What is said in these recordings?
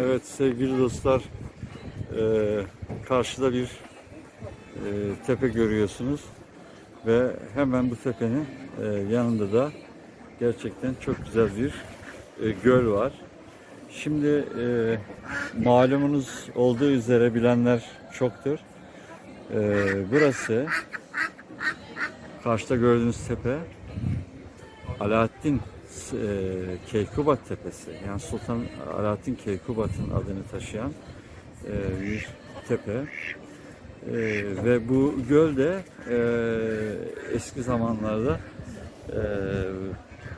Evet sevgili dostlar, eee, karşıda bir eee, tepe görüyorsunuz ve hemen bu tepenin eee, yanında da gerçekten çok güzel bir eee, göl var. Şimdi eee, malumunuz olduğu üzere bilenler çoktur. Eee, burası karşıda gördüğünüz tepe Alaaddin e, Keykubat Tepesi yani Sultan Alaaddin Keykubat'ın adını taşıyan e, bir tepe E, ve bu göl de e, eski zamanlarda e,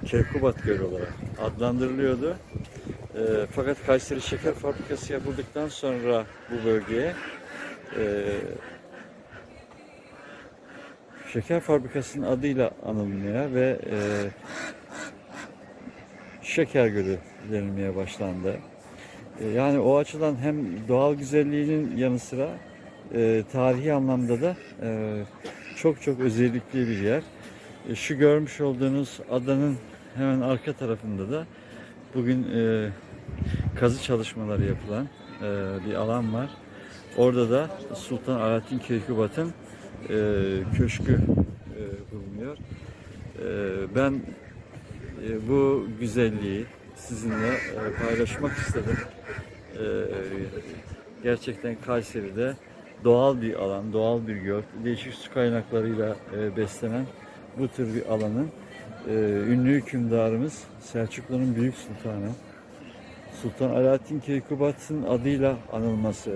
Keykubat Gölü olarak adlandırılıyordu. E, fakat Kayseri Şeker Fabrikası yapıldıktan sonra bu bölgeye e, şeker fabrikasının adıyla anılmaya ve e, şeker gölü denilmeye başlandı. E, yani o açıdan hem doğal güzelliğinin yanı sıra e, tarihi anlamda da e, çok çok özellikli bir yer. E, şu görmüş olduğunuz adanın hemen arka tarafında da bugün e, kazı çalışmaları yapılan e, bir alan var. Orada da Sultan Alaaddin Keykubat'ın e, köşkü e, bulunuyor. E, ben bu güzelliği sizinle e, paylaşmak istedim. E, gerçekten Kayseri'de doğal bir alan, doğal bir göl, değişik su kaynaklarıyla e, beslenen bu tür bir alanın e, ünlü hükümdarımız Selçuklu'nun büyük sultanı Sultan Alaaddin Keykubat'ın adıyla anılması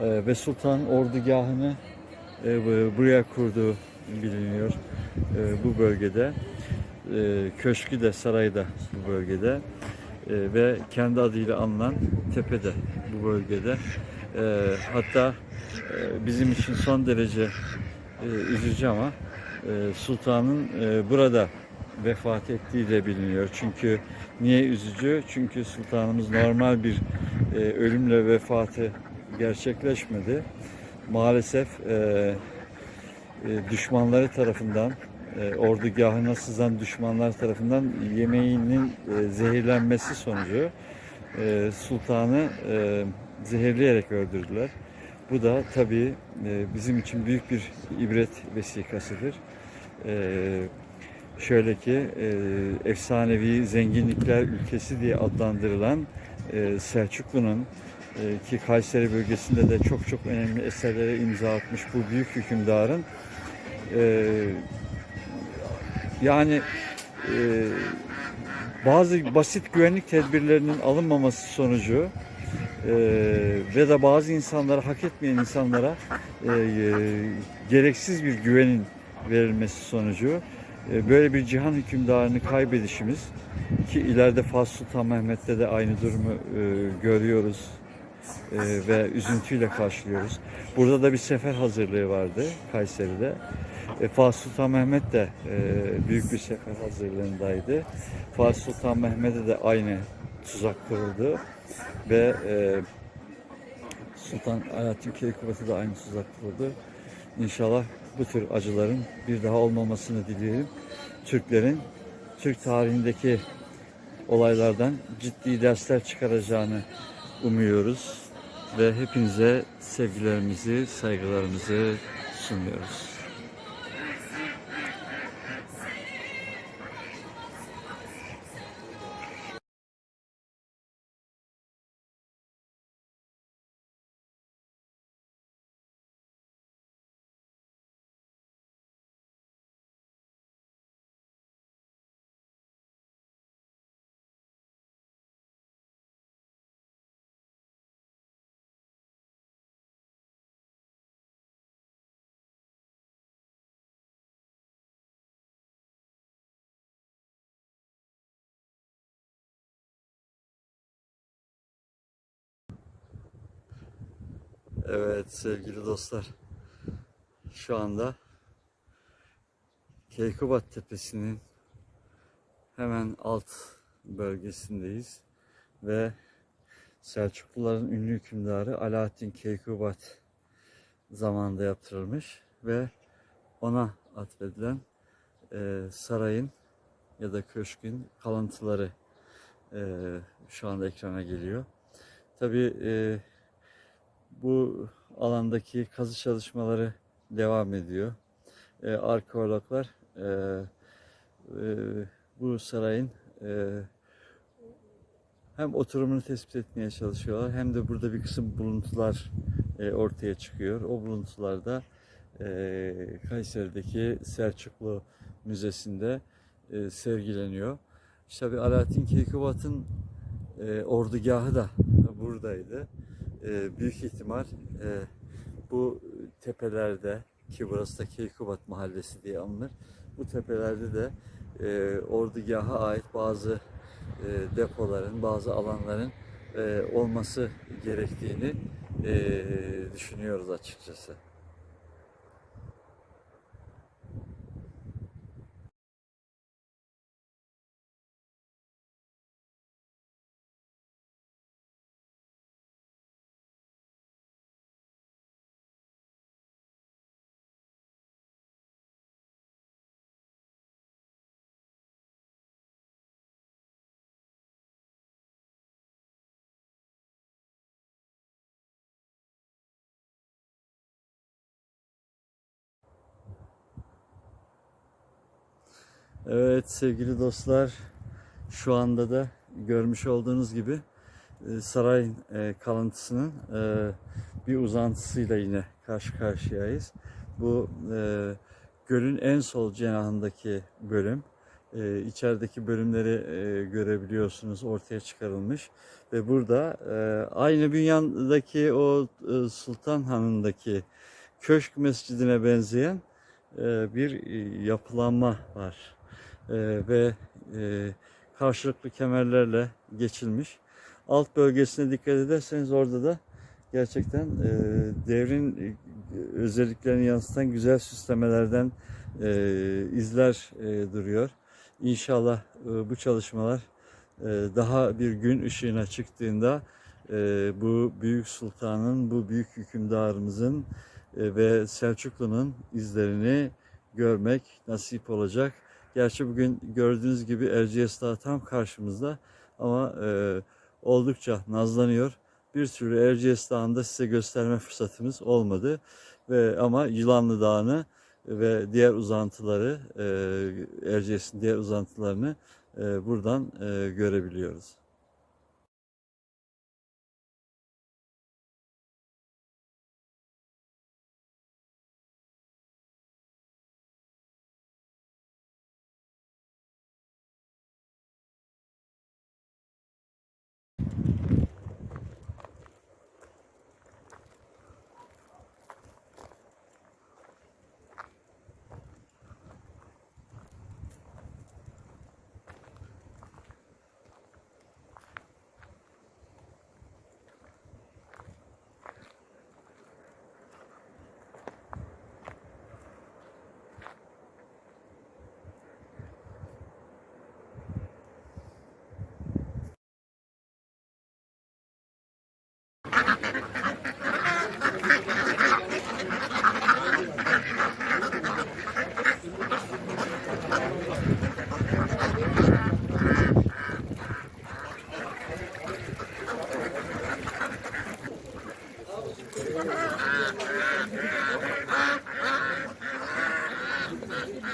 e, ve sultan ordugahını e, bu- buraya kurduğu biliniyor e, bu bölgede. E, köşkü de sarayı da bu bölgede E, ve kendi adıyla anılan tepe de bu bölgede. E, hatta e, bizim için son derece e, üzücü ama e, sultanın e, burada vefat ettiği de biliniyor. Çünkü niye üzücü? Çünkü sultanımız normal bir e, ölümle vefatı gerçekleşmedi. Maalesef e, e, düşmanları tarafından e, ordugahına sızan düşmanlar tarafından yemeğinin e, zehirlenmesi sonucu e, sultanı e, zehirleyerek öldürdüler. Bu da tabii e, bizim için büyük bir ibret vesikasıdır. E, şöyle ki efsanevi zenginlikler ülkesi diye adlandırılan Selçuklu'nun ki Kayseri bölgesinde de çok çok önemli eserlere imza atmış bu büyük hükümdarın yani e, bazı basit güvenlik tedbirlerinin alınmaması sonucu e, ve de bazı insanlara hak etmeyen insanlara e, e, gereksiz bir güvenin verilmesi sonucu e, böyle bir cihan hükümdarını kaybedişimiz ki ileride Fatih Sultan Mehmet'te de aynı durumu e, görüyoruz e, ve üzüntüyle karşılıyoruz. Burada da bir sefer hazırlığı vardı Kayseri'de. E, Fatih Sultan Mehmet de e, büyük bir sefer hazırlığındaydı. Fatih Sultan Mehmet'e de aynı tuzak kuruldu ve e, Sultan Alaaddin Keykubat'a da aynı tuzak kuruldu. İnşallah bu tür acıların bir daha olmamasını dileyelim. Türklerin Türk tarihindeki olaylardan ciddi dersler çıkaracağını umuyoruz ve hepinize sevgilerimizi, saygılarımızı sunuyoruz. Evet sevgili dostlar. Şu anda Keykubat Tepesi'nin hemen alt bölgesindeyiz ve Selçukluların ünlü hükümdarı Alaaddin Keykubat zamanında yaptırılmış ve ona atfedilen e, sarayın ya da köşkün kalıntıları e, şu anda ekrana geliyor. Tabii e, bu alandaki kazı çalışmaları devam ediyor. E, arkeologlar e, e, bu sarayın e, hem oturumunu tespit etmeye çalışıyorlar hem de burada bir kısım buluntular e, ortaya çıkıyor. O buluntular da e, Kayseri'deki Selçuklu Müzesi'nde e, sergileniyor. İşte bir Alaaddin Keykubat'ın e, ordugahı da buradaydı. E, büyük ihtimal e, bu tepelerde ki burası da Keykubat Mahallesi diye anılır. Bu tepelerde de e, ordugaha ait bazı e, depoların, bazı alanların e, olması gerektiğini e, düşünüyoruz açıkçası. Evet sevgili dostlar şu anda da görmüş olduğunuz gibi e, sarayın e, kalıntısının e, bir uzantısıyla yine karşı karşıyayız. Bu gölün en sol cenahındaki bölüm. E, içerideki bölümleri görebiliyorsunuz ortaya çıkarılmış ve burada e, aynı bünyandaki o e, Sultan Hanı'ndaki köşk mescidine benzeyen bir yapılanma var ve e, karşılıklı kemerlerle geçilmiş. Alt bölgesine dikkat ederseniz orada da gerçekten e, devrin e, özelliklerini yansıtan güzel süslemelerden izler duruyor. İnşallah bu çalışmalar daha bir gün ışığına çıktığında bu büyük sultanın, bu büyük hükümdarımızın ve Selçuklu'nun izlerini görmek nasip olacak. Gerçi bugün gördüğünüz gibi Erciyes Dağı tam karşımızda ama e, oldukça nazlanıyor. Bir türlü Erciyes Dağı'nda size gösterme fırsatımız olmadı. Ve ama Yılanlı Dağı'nı ve diğer uzantıları, e, Erciyes'in diğer uzantılarını e, buradan e, görebiliyoruz.